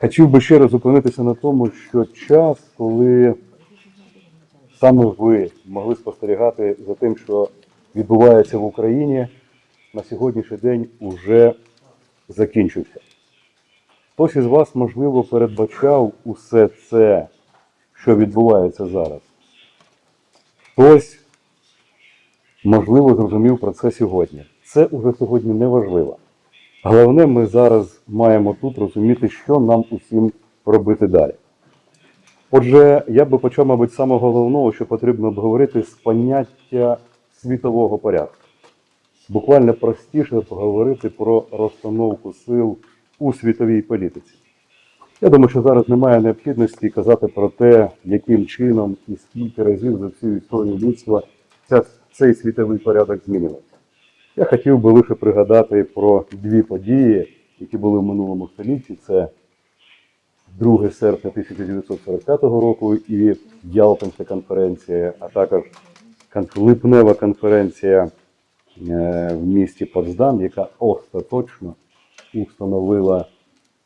Хотів би ще раз зупинитися на тому, що час, коли саме ви могли спостерігати за тим, що відбувається в Україні, на сьогоднішній день уже закінчився. Хтось із вас, можливо, передбачав усе це, що відбувається зараз. Хтось, можливо, зрозумів про це сьогодні. Це уже сьогодні не важливо. Головне, ми зараз маємо тут розуміти, що нам усім робити далі. Отже, я би почав, мабуть, самого головного, що потрібно обговорити, з поняття світового порядку. Буквально простіше поговорити про розстановку сил у світовій політиці. Я думаю, що зараз немає необхідності казати про те, яким чином і скільки разів за всю історію людства ця, цей світовий порядок змінювався. Я хотів би лише пригадати про дві події, які були в минулому столітті. Це 2 серпня 1945 року і Ялтинська конференція, а також липнева конференція е, в місті Потсдам, яка остаточно установила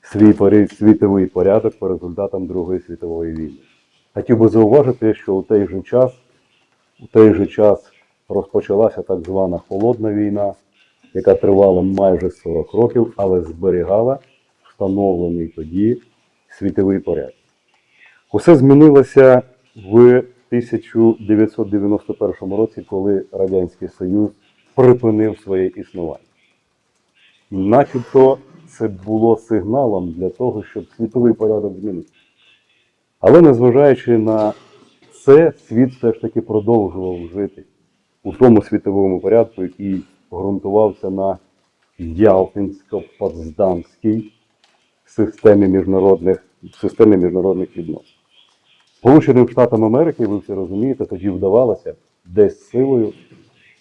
свій світовий порядок по результатам Другої світової війни. Хотів би зауважити, що у той же час, у той же час розпочалася так звана холодна війна, яка тривала майже 40 років, але зберігала встановлений тоді світовий порядок. Усе змінилося в 1991 році, коли Радянський Союз припинив своє існування. Начебто це було сигналом для того, щоб світовий порядок змінився. Але незважаючи на це, світ все ж таки продовжував жити у тому світовому порядку, який ґрунтувався на Ялтинсько-Потсдамській системі міжнародних, системі міжнародних відносин. Сполученим Штатам Америки, ви всі розумієте, тоді вдавалося десь силою,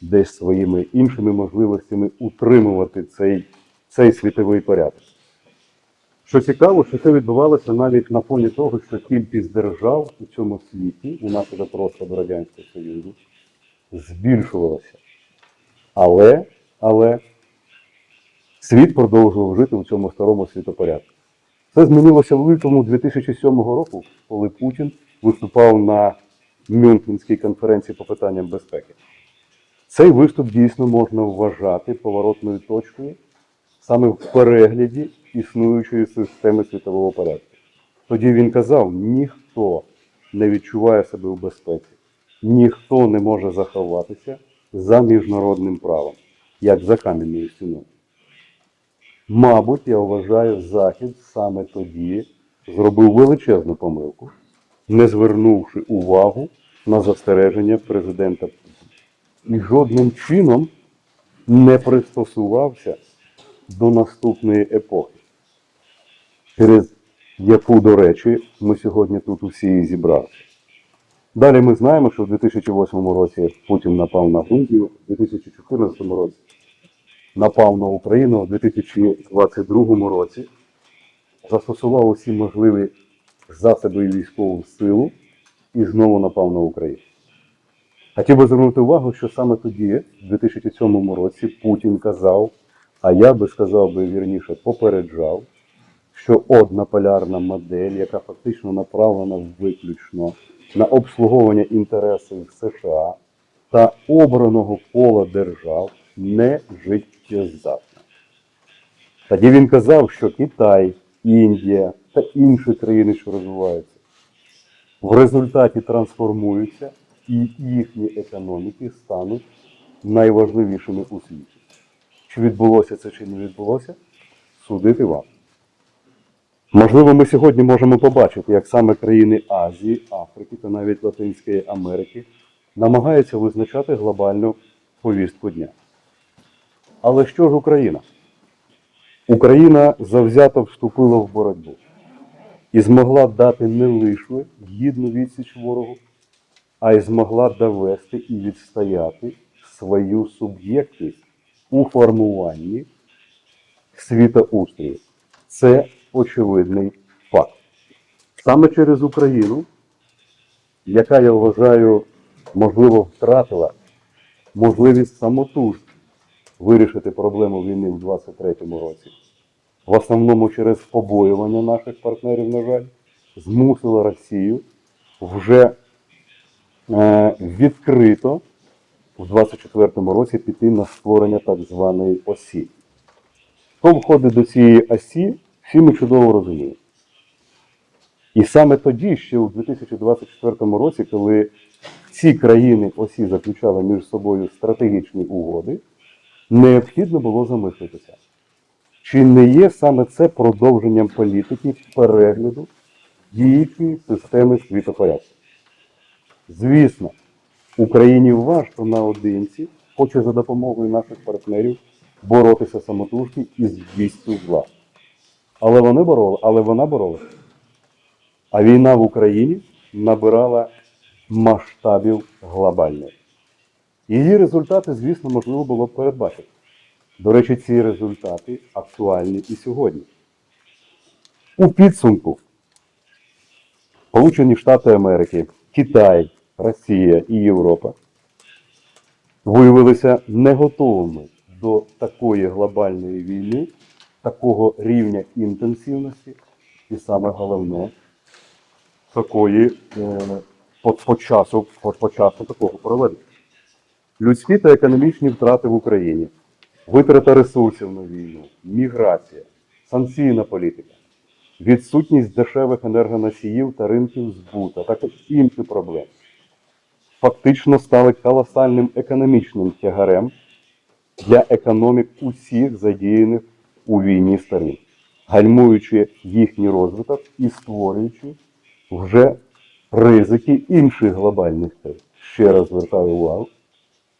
десь своїми іншими можливостями утримувати цей, цей світовий порядок. Що цікаво, що це відбувалося навіть на фоні того, що кількість держав у цьому світі, унаслідок розпаду Радянського Союзу, збільшувалася. Але, але світ продовжував жити у цьому старому світопорядку. Це змінилося в лютому 2007 року, коли Путін виступав на Мюнхенській конференції по питанням безпеки. Цей виступ дійсно можна вважати поворотною точкою саме в перегляді існуючої системи світового порядку. Тоді він казав: ніхто не відчуває себе у безпеці, ніхто не може заховатися за міжнародним правом, як за кам'яною стіною. Мабуть, я вважаю, Захід саме тоді зробив величезну помилку, не звернувши увагу на застереження президента Путіна. І жодним чином не пристосувався до наступної епохи, через яку, до речі, ми сьогодні тут усі і зібралися. Далі ми знаємо, що в 2008 році Путін напав на Грузію, в 2014 році напав на Україну, в 2022 році застосував усі можливі засоби і військову силу і знову напав на Україну. Хотів би звернути увагу, що саме тоді, в 2007 році, Путін казав, а я би сказав би вірніше, попереджав, що однополярна модель, яка фактично направлена виключно на обслуговування інтересів США та обраного кола держав, не життєздатна. Тоді він казав, що Китай, Індія та інші країни, що розвиваються, в результаті трансформуються і їхні економіки стануть найважливішими у світі. Чи відбулося це, чи не відбулося, судити вам. Можливо, ми сьогодні можемо побачити, як саме країни Азії, Африки та навіть Латинської Америки намагаються визначати глобальну повістку дня. Але що ж Україна? Україна завзято вступила в боротьбу і змогла дати не лише гідну відсіч ворогу, а й змогла довести і відстояти свою суб'єктність у формуванні світоустрою. Це очевидний факт. Саме через Україну, яка, я вважаю, можливо, втратила можливість самотужки вирішити проблему війни в 23-му році, в основному через побоювання наших партнерів, на жаль, змусила Росію вже е, відкрито в 24-му році піти на створення так званої осі. Хто входить до цієї осі, всі ми чудово розуміємо. І саме тоді, ще у 2024 році, коли ці країни осі заключали між собою стратегічні угоди, необхідно було замислитися, чи не є саме це продовженням політики перегляду діючої системи світопорядку. Звісно, Україні важко наодинці, хоче за допомогою наших партнерів боротися самотужки із вістю зла. Але вони бороли, але вона боролася. А війна в Україні набирала масштабів глобальних. Її результати, звісно, можливо було б передбачити. До речі, ці результати актуальні і сьогодні. У підсумку Сполучені Штати Америки, Китай, Росія і Європа виявилися не готовими до такої глобальної війни, такого рівня інтенсивності, і саме головне, такої по, часу, по, часу такого проведення. Людські та економічні втрати в Україні, витрата ресурсів на війну, міграція, санкційна політика, відсутність дешевих енергоносіїв та ринків збуту, а також інші проблеми. Фактично стали колосальним економічним тягарем для економік усіх задіяних у війні сторін, гальмуючи їхній розвиток і створюючи вже ризики інших глобальних кризис. Ще раз звертаю увагу,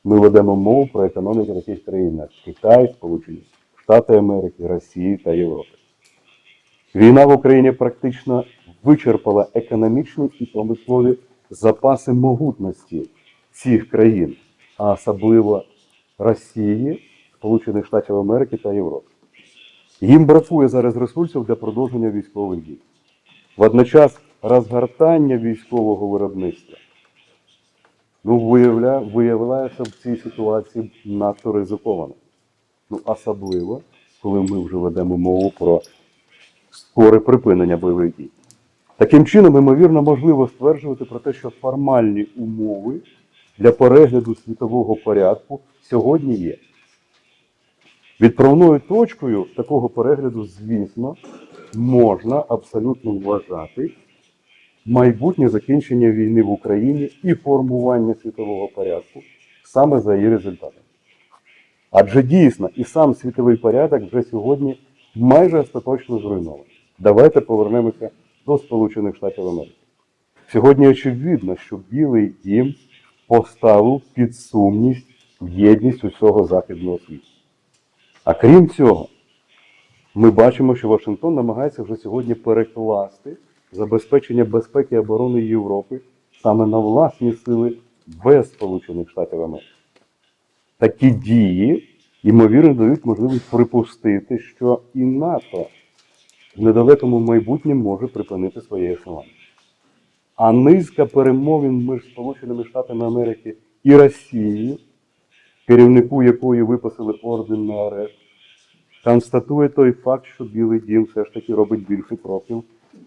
ми ведемо мову про економіку таких країн, як Китай, Сполучені Штати Америки, Росії та Європи. Війна в Україні практично вичерпала економічні і промислові запаси могутності цих країн, а особливо Росії, Сполучених Штатів Америки та Європи. Їм бракує зараз ресурсів для продовження військових дій. Водночас розгортання військового виробництва ну, виявля, виявляється в цій ситуації надто ризиковано. Ну, особливо, коли ми вже ведемо мову про скоре припинення бойових дій. Таким чином, ймовірно, можливо стверджувати про те, що формальні умови для перегляду світового порядку сьогодні є. Відправною точкою такого перегляду, звісно, можна абсолютно вважати майбутнє закінчення війни в Україні і формування світового порядку саме за її результатами. Адже дійсно і сам світовий порядок вже сьогодні майже остаточно зруйнований. Давайте повернемося до Сполучених Штатів Америки. Сьогодні очевидно, що Білий дім поставив під сумність єдність усього західного світу. А крім цього, ми бачимо, що Вашингтон намагається вже сьогодні перекласти забезпечення безпеки і оборони Європи саме на власні сили без Сполучених Штатів Америки. Такі дії, ймовірно, дають можливість припустити, що і НАТО в недалекому майбутньому може припинити своє існування. А низка перемовин між Сполученими Штатами Америки і Росією, керівнику якої виписали орден на арешт, констатує той факт, що Білий Дім все ж таки робить більше кроків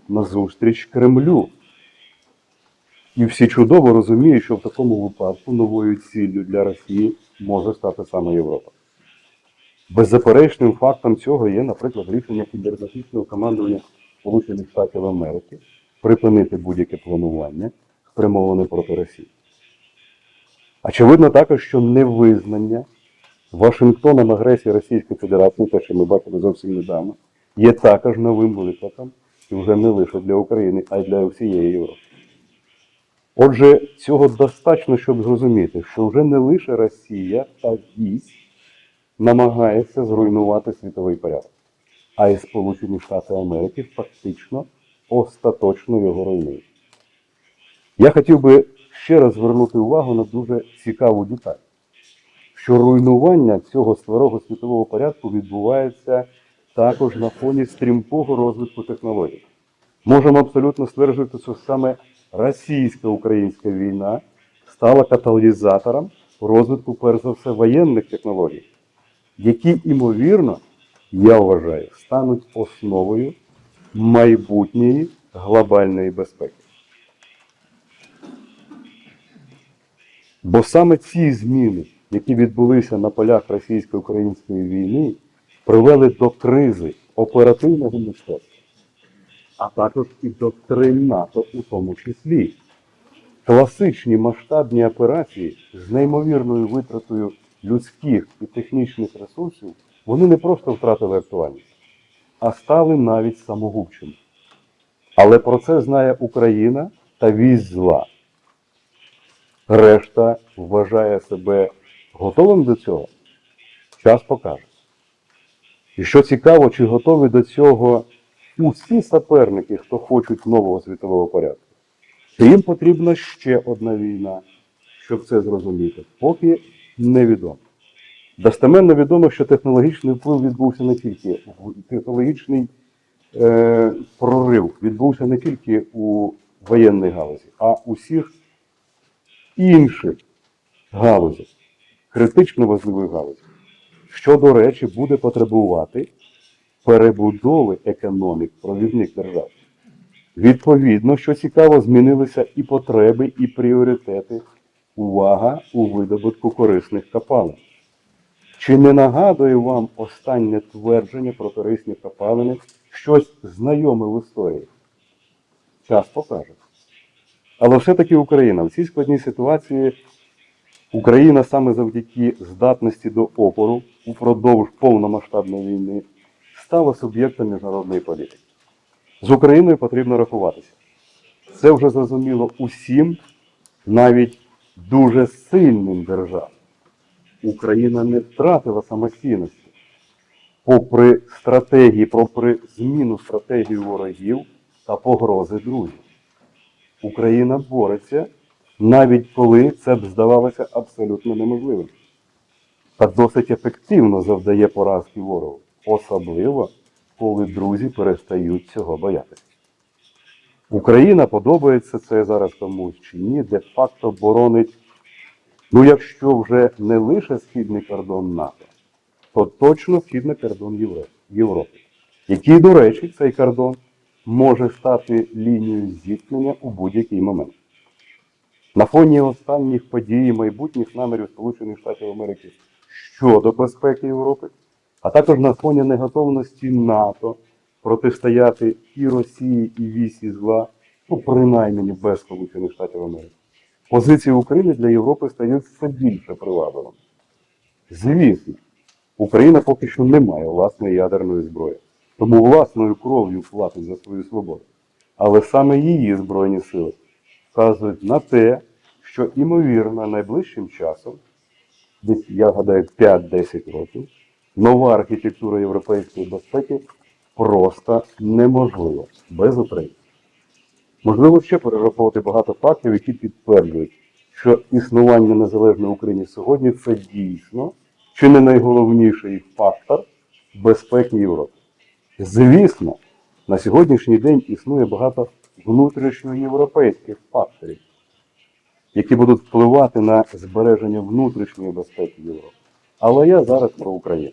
назустріч Кремлю. І всі чудово розуміють, що в такому випадку новою ціллю для Росії може стати саме Європа. Беззаперечним фактом цього є, наприклад, рішення кібернетичного командування Сполучених Штатів Америки припинити будь-яке планування, спрямоване проти Росії. Очевидно також, що невизнання Вашингтоном агресії Російської Федерації, те, що ми бачили зовсім недавно, є також новим викликом, і вже не лише для України, а й для всієї Європи. Отже, цього достатньо, щоб зрозуміти, що вже не лише Росія та вісь намагається зруйнувати світовий порядок, а й Сполучені Штати Америки фактично остаточно його руйнують. Я хотів би ще раз звернути увагу на дуже цікаву деталь, що руйнування цього старого світового порядку відбувається також на фоні стрімкого розвитку технологій. Можемо абсолютно стверджувати, що саме російсько-українська війна стала каталізатором розвитку, перш за все, воєнних технологій, які, імовірно, я вважаю, стануть основою майбутньої глобальної безпеки. Бо саме ці зміни, які відбулися на полях російсько-української війни, привели до кризи оперативного мистецтва, а також і доктрин НАТО у тому числі. Класичні масштабні операції з неймовірною витратою людських і технічних ресурсів, вони не просто втратили актуальність, а стали навіть самогубчими. Але про це знає Україна та вісь зла. Решта вважає себе готовим до цього. Час покаже. І що цікаво, чи готові до цього усі суперники, хто хочуть нового світового порядку. Їм потрібна ще одна війна, щоб це зрозуміти, поки невідомо. Достеменно відомо, що технологічний вплив відбувся не тільки технологічний е, прорив відбувся не тільки у воєнній галузі, а у всіх інших галузях, критично важливих галузях, що, до речі, буде потребувати перебудови економік провідних держав. Відповідно, що цікаво, змінилися і потреби, і пріоритети. Увага у видобутку корисних копалин. Чи не нагадує вам останнє твердження про корисні копалини щось знайоме в історії? Час покаже. Але все-таки Україна в цій складній ситуації Україна саме завдяки здатності до опору упродовж повномасштабної війни стала суб'єктом міжнародної політики. З Україною потрібно рахуватися. Це вже зрозуміло усім, навіть дуже сильним державам. Україна не втратила самостійності. Попри стратегії, попри зміну стратегії ворогів та погрози друзів. Україна бореться, навіть коли це б здавалося абсолютно неможливим. Та досить ефективно завдає поразки ворогу, особливо коли друзі перестають цього боятися. Україна подобається це зараз комусь чи ні, де-факто боронить, ну якщо вже не лише східний кордон НАТО, то точно східний кордон Європи, Європи, який, до речі, цей кордон може стати лінією зіткнення у будь-який момент. На фоні останніх подій майбутніх намірів Сполучених Штатів Америки щодо безпеки Європи, а також на фоні неготовності НАТО протистояти і Росії, і вісі зла, ну принаймні без Сполучених Штатів Америки. Позиції України для Європи стають все більше привабливими. Звісно, Україна поки що не має власної ядерної зброї, тому власною кров'ю платить за свою свободу. Але саме її Збройні сили вказують на те, що імовірно найближчим часом, десь, я гадаю, 5-10 років, нова архітектура європейської безпеки просто неможлива без України. Можливо, ще перераховувати багато фактів, які підтверджують, що існування незалежної України сьогодні це дійсно чи не найголовніший фактор безпеки Європи. Звісно, на сьогоднішній день існує багато внутрішньоєвропейських факторів, які будуть впливати на збереження внутрішньої безпеки Європи. Але я зараз про Україну.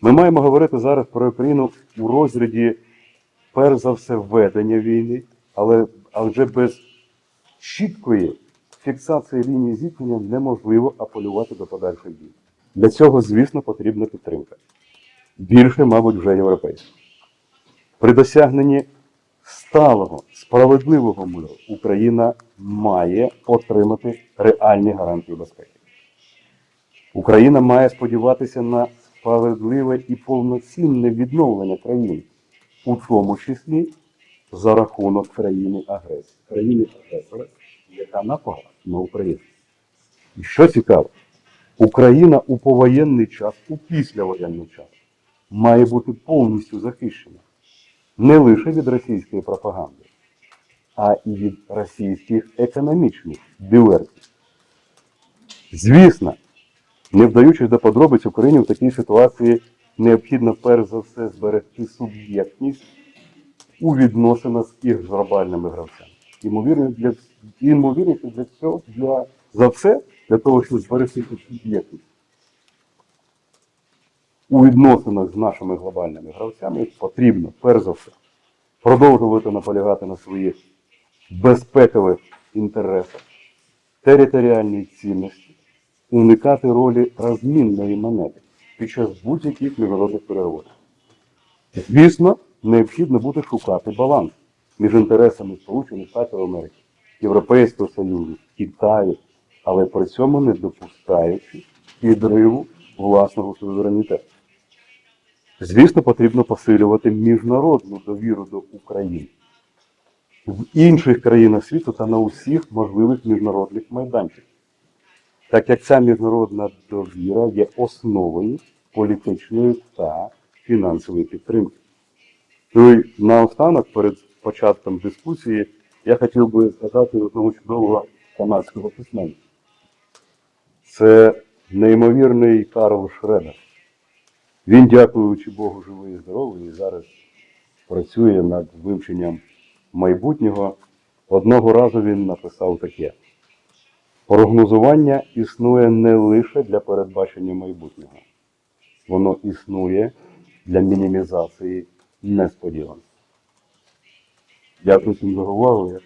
Ми маємо говорити зараз про Україну у розряді, перш за все, ведення війни, але адже без чіткої фіксації лінії зіткнення неможливо апелювати до подальших дій. Для цього, звісно, потрібна підтримка. Більше, мабуть, вже європейська. При досягненні сталого, справедливого миру Україна має отримати реальні гарантії безпеки. Україна має сподіватися на справедливе і повноцінне відновлення країни, у тому числі за рахунок країни агресії, країни агресора, яка напала на Україну. І що цікаво, Україна у повоєнний час, у післявоєнний час має бути повністю захищена не лише від російської пропаганди, а і від російських економічних дивертів. Звісно, не вдаючись до подробиць Україні в такій ситуації необхідно перш за все зберегти суб'єктність у відносинах із глобальними гравцями. Ймовірно, для, ймовірність для цього, для, за все, для того, щоб зберегти суб'єктність. У відносинах з нашими глобальними гравцями потрібно, перш за все, продовжувати наполягати на своїх безпекових інтересах, територіальній цінності, уникати ролі розмінної монети під час будь-яких міжнародних переговорів. Звісно, необхідно буде шукати баланс між інтересами Сполучених Штатів Америки, Європейського Союзу, Китаю, але при цьому не допускаючи підриву власного суверенітету. Звісно, потрібно посилювати міжнародну довіру до України в інших країнах світу та на усіх можливих міжнародних майданчиках, так як ця міжнародна довіра є основою політичної та фінансової підтримки. Ну і наостанок, перед початком дискусії, я хотів би згадати одного чудового канадського письменника. Це неймовірний Карл Шредер. Він, дякуючи Богу, живий і здоровий, і зараз працює над вивченням майбутнього. Одного разу він написав таке: прогнозування існує не лише для передбачення майбутнього, воно існує для мінімізації несподіванок. Дякую всім за увагу.